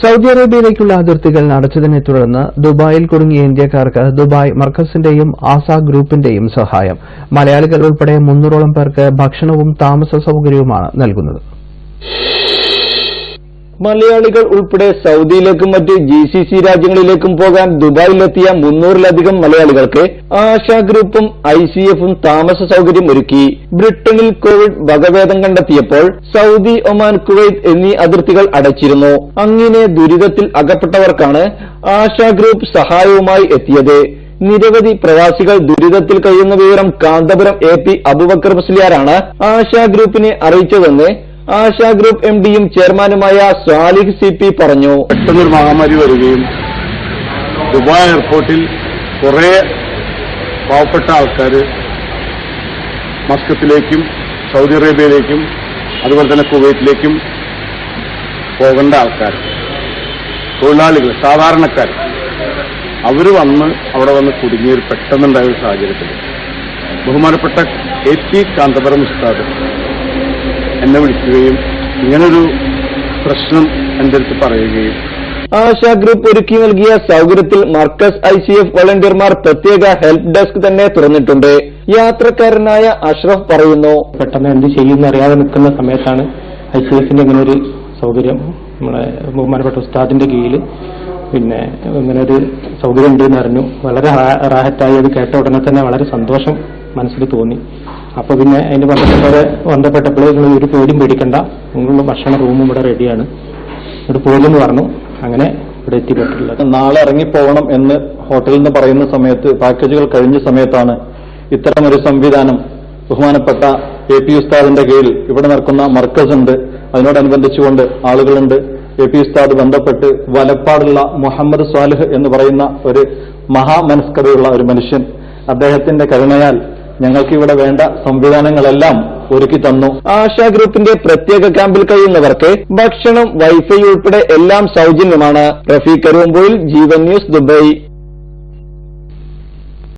Saudi അറേബ്യയിലേക്കുള്ള അതിർത്തികൾ അടച്ചതിനെ തുടർന്ന് ദുബായിൽ കുടുങ്ങിയ ഇന്ത്യക്കാർക്ക് ദുബായ് മർക്കസിന്റെയും ആസ ഗ്രൂപ്പിന്റെയും സഹായം. മലയാളികൾ ഉൾപ്പെടെ മുന്നൂറോളം പേർക്ക് ഭക്ഷണവും താമസ സൌകര്യവുമാണ് നൽകുന്നത്. മലയാളികൾ ഉൾപ്പെടെ സൗദിയിലേക്കും മറ്റ് ജി സി സി രാജ്യങ്ങളിലേക്കും പോകാൻ ദുബായിലെത്തിയ മുന്നൂറിലധികം മലയാളികൾക്ക് ആശാ ഗ്രൂപ്പും ഐ സി എഫും താമസ സൌകര്യം ഒരുക്കി. ബ്രിട്ടനിൽ കോവിഡ് വകഭേദം കണ്ടെത്തിയപ്പോൾ സൗദി ഒമാൻ കുവൈത്ത് എന്നീ അതിർത്തികൾ അടച്ചിരുന്നു. അങ്ങനെ ദുരിതത്തിൽ അകപ്പെട്ടവർക്കാണ് ആശാ ഗ്രൂപ്പ് സഹായവുമായി എത്തിയത്. നിരവധി പ്രവാസികൾ ദുരിതത്തിൽ കഴിയുന്ന വിവരം കാന്തപുരം എ പി അബുബക്കർ മുസ്ലിയാരാണ് ആശാ ഗ്രൂപ്പിനെ അറിയിച്ചതെന്ന് ആശാ ഗ്രൂപ്പ് എം ഡിയും ചെയർമാനുമായ സാലിഹ് സി പി പറഞ്ഞു. പെട്ടെന്നൊരു മഹാമാരി വരികയും ദുബായ് എയർപോർട്ടിൽ കുറെ പാവപ്പെട്ട ആൾക്കാർ മസ്കത്തിലേക്കും സൗദി അറേബ്യയിലേക്കും അതുപോലെ തന്നെ കുവൈറ്റിലേക്കും പോകേണ്ട ആൾക്കാർ തൊഴിലാളികൾ സാധാരണക്കാർ അവർ വന്ന് അവിടെ വന്ന് കുടുങ്ങിയൊരു പെട്ടെന്നുണ്ടായ ഒരു സാഹചര്യത്തിൽ ബഹുമാനപ്പെട്ട എ പി കാന്തപുരം ഉസ്താദ് എന്നെ വിളിക്കുകയും ഇങ്ങനൊരു പ്രശ്നം എന്റെ അടുത്ത് പറയുകയും. ആശാ ഗ്രൂപ്പ് ഒരുക്കി നൽകിയ സൗകര്യത്തിൽ മർക്കസ് ഐ സി എഫ് വളണ്ടിയർമാർ പ്രത്യേക ഹെൽപ്പ് ഡെസ്ക് തന്നെ തുറന്നിട്ടുണ്ട്. യാത്രക്കാരനായ അഷ്റഫ് പറയുന്നു പെട്ടെന്ന് എന്ത് ചെയ്യുമെന്ന് അറിയാതെ നിൽക്കുന്ന സമയത്താണ് ഐ സി എഫിന്റെ ഇങ്ങനെ ഒരു സൗകര്യം നമ്മളെ ബഹുമാനപ്പെട്ട ഉസ്താദിന്റെ കീഴിൽ പിന്നെ ഇങ്ങനെ ഒരു സൗകര്യം ഉണ്ടെന്ന് അറിഞ്ഞു. വളരെ റാഹത്തായി അത് കേട്ട ഉടനെ തന്നെ വളരെ സന്തോഷം മനസ്സിൽ തോന്നി. അപ്പൊ പിന്നെ അതിന്റെ ബന്ധപ്പെട്ടവരെ ബന്ധപ്പെട്ടപ്പോൾ നിങ്ങൾ ഒരു പേടിയും പേടിക്കണ്ട. നിങ്ങളുടെ ഭക്ഷണ റൂമും ഇവിടെ റെഡിയാണ് ഇവിടെ പോരെന്ന് പറഞ്ഞു. അങ്ങനെ ഇവിടെ എത്തിപ്പെട്ടിട്ടുള്ളത്. നാളെ ഇറങ്ങിപ്പോകണം എന്ന് ഹോട്ടലിൽ നിന്ന് പറയുന്ന സമയത്ത് പാക്കേജുകൾ കഴിഞ്ഞ സമയത്താണ് ഇത്തരം ഒരു സംവിധാനം ബഹുമാനപ്പെട്ട എ പി ഉസ്താദിന്റെ കീഴിൽ ഇവിടെ നടക്കുന്ന മർക്കസ് ഉണ്ട്. അതിനോടനുബന്ധിച്ചുകൊണ്ട് ആളുകളുണ്ട്. എ പി ഉസ്താദ് ബന്ധപ്പെട്ട് വലപ്പാടുള്ള മുഹമ്മദ് സ്വാലിഹ് എന്ന് പറയുന്ന ഒരു മഹാമനസ്കതയുള്ള ഒരു മനുഷ്യൻ അദ്ദേഹത്തിന്റെ കരുണയാൽ ഞങ്ങൾക്ക് ഇവിടെ വേണ്ട സംവിധാനങ്ങളെല്ലാം ഒരുക്കി തന്നു. ആശാ ഗ്രൂപ്പിന്റെ പ്രത്യേക ക്യാമ്പിൽ കഴിയുന്നവർക്ക് ഭക്ഷണം വൈഫൈ ഉൾപ്പെടെ എല്ലാം സൗജന്യമാണ്. Rafeeq Karuvampoyil Jeevan news Dubai.